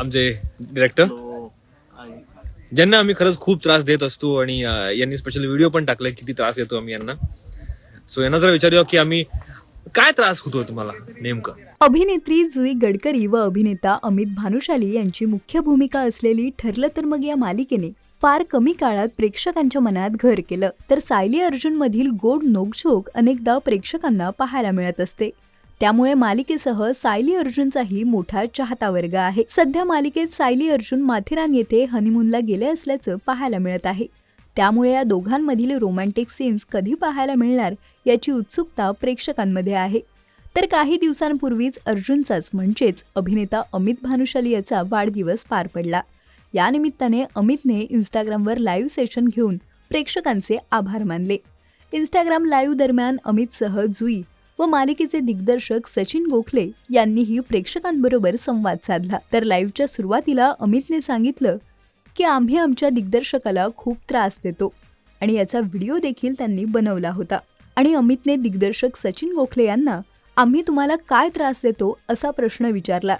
आमचे डिरेक्टर ज्यांना आम्ही खरंच खूप त्रास देत असतो आणि यांनी स्पेशल व्हिडिओ पण टाकलाय किती त्रास देतो आम्ही यांना. सो यांना जरा विचारूया की आम्ही काय त्रास होतो तुम्हाला नेमकं? अभिनेत्री जुई गडकरी व अभिनेता अमित भानुशाली यांची मुख्य भूमिका असलेली ठरलं तर मग या मालिकेने फार कमी काळात प्रेक्षकांच्या मनात घर केलं. तर सायली अर्जुन मधील गोड नोकझोक अनेकदा प्रेक्षकांना पाहायला मिळत असते. त्यामुळे मालिकेसह सायली अर्जुनचाही मोठा चाहता वर्ग आहे. सध्या मालिकेत सायली अर्जुन माथेरान येथे हनीमूनला गेले असल्याचं पाहायला मिळत आहे. त्यामुळे या दोघांमधील रोमॅन्टिक सीन्स कधी पाहायला मिळणार याची उत्सुकता प्रेक्षकांमध्ये आहे. तर काही दिवसांपूर्वीच अर्जुनचाच म्हणजेच अभिनेता अमित भानुशाली याचा वाढदिवस पार पडला. यानिमित्ताने अमितने इंस्टाग्रामवर लाईव्ह सेशन घेऊन प्रेक्षकांचे आभार मानले. इंस्टाग्राम लाईव्ह दरम्यान अमितसह जुई व मालिकेचे दिग्दर्शक सचिन गोखले यांनीही प्रेक्षकांबरोबर संवाद साधला. तर लाईव्हच्या सुरुवातीला अमितने सांगितलं की आम्ही आमच्या दिग्दर्शकाला खूप त्रास देतो आणि याचा व्हिडिओ देखील त्यांनी बनवला होता. आणि अमितने दिग्दर्शक सचिन गोखले यांना आम्ही तुम्हाला काय त्रास देतो असा प्रश्न विचारला.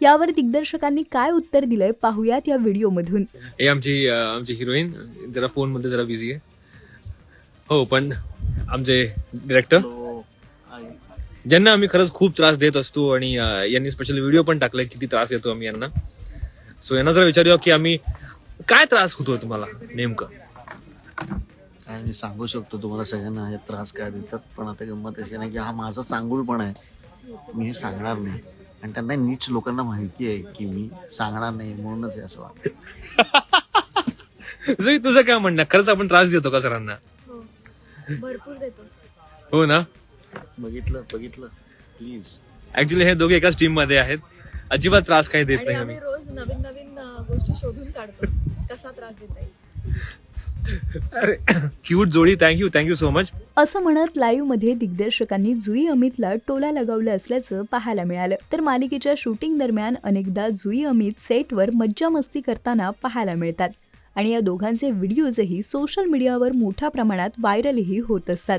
यावर दिग्दर्शकांनी काय उत्तर दिलंय पाहूयात या व्हिडिओमधून हे आमची आमची हिरोईन जरा फोनमध्ये जरा बिझी आहे. हो पण आमचे डिरेक्टर ज्यांना आम्ही खरंच खूप त्रास देत असतो आणि यांनी स्पेशल व्हिडिओ पण टाकलाय किती त्रास देतो आम्ही यांना. सो यांना जरा विचारूया की आम्ही काय त्रास होतो तुम्हाला नेमकं? काय मी सांगू शकतो तुम्हाला सगळ्यांना हे त्रास काय देतात पण आता गंमत अशी नाही की हा माझा चांगुलपण आहे. मी हे सांगणार नाही. आणि त्यांना नीच लोकांना माहिती आहे की मी सांगणार नाही म्हणूनच हे असं वाटतं. जुई, तुझं काय म्हणणं? खरंच आपण त्रास देतो का सरांना? भरपूर देतो. हो ना? बघितलं बघितलं. प्लीज ऍक्च्युली हे दोघे एकाच टीममध्ये आहेत. अजिबात त्रास काही देत आणि नाही आम्ही आम्ही. रोज नवीन नवीन अं, गोष्टी शोधून काढतो. कसा त्रास देता येईल? क्यूट जोडी. थँक्यू थँक्यू सो मच असं म्हणत लाईव्हमध्ये दिग्दर्शकांनी जुई अमितला टोला लगावलं असल्याचं पाहायला मिळालं. तर मालिकेच्या शूटिंग दरम्यान अनेकदा जुई अमित सेटवर मज्जा मस्ती करताना पाहायला मिळतात. आणि या दोघांचे व्हिडिओजही सोशल मीडियावर मोठ्या प्रमाणात व्हायरलही होत असतात.